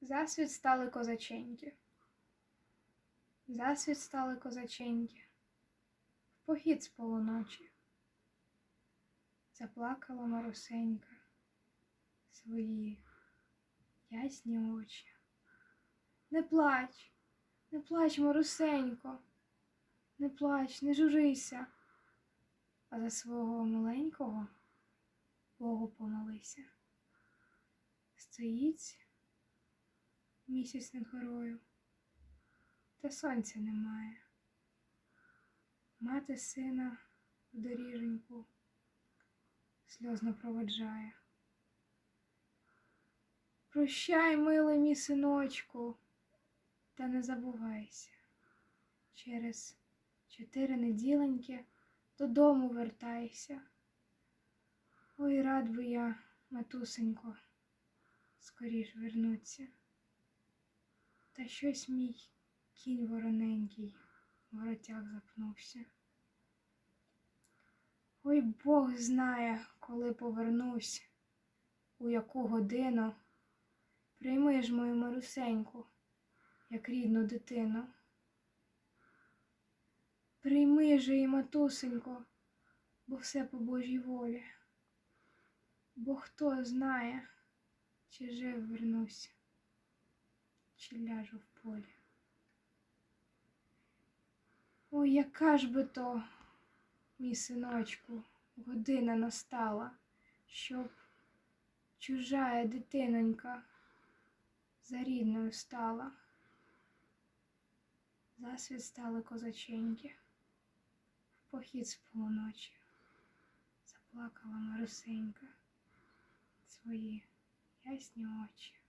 Засвіт стали козаченьки. Засвіт стали козаченьки. В похід з полуночі. Заплакала Марусенька свої ясні очі. Не плач, не плач, Марусенько, не плач, не журися, а за свого маленького Богу помолися. Стоїть місяць над горою, та сонця немає. Мати сина в доріженьку сльозно проводжає. Прощай, милий мій синочку, та не забувайся. Через чотири неділеньки додому вертайся. Ой, рад би я, матусенько, скоріш вернуться. Та щось мій кінь вороненький в воротях запнувся. Ой, Бог знає, коли повернусь, у яку годину. Прийми ж мою Марусеньку, як рідну дитину. Прийми же і матусенько, бо все по Божій волі. Бо хто знає, чи жив вернусь, чи ляжу в полі. Ой, яка ж би то, мій синочку, година настала, щоб чужая дитинонька за рідною стала. Засвіт стали козаченьки, в похід з полуночі. Заплакала Марусенька свої ясні очі.